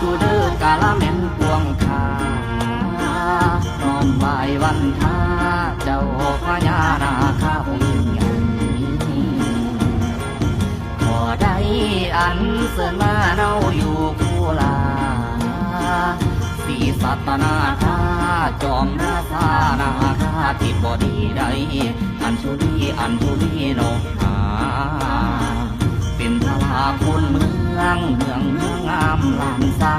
อยู่เด้อกาละแม่นปวงคานอนไหววันทาเจ้าพญานาคาผู้ยิ่งใหญ่ขอได้อันเสนาเนาอยู่คู่ลาสีสัตนาคาจอมราชานาคาที่บอดีได้อันชุลีอันชุลีนกหาเป็นพระลาคุณเมือง ลานซา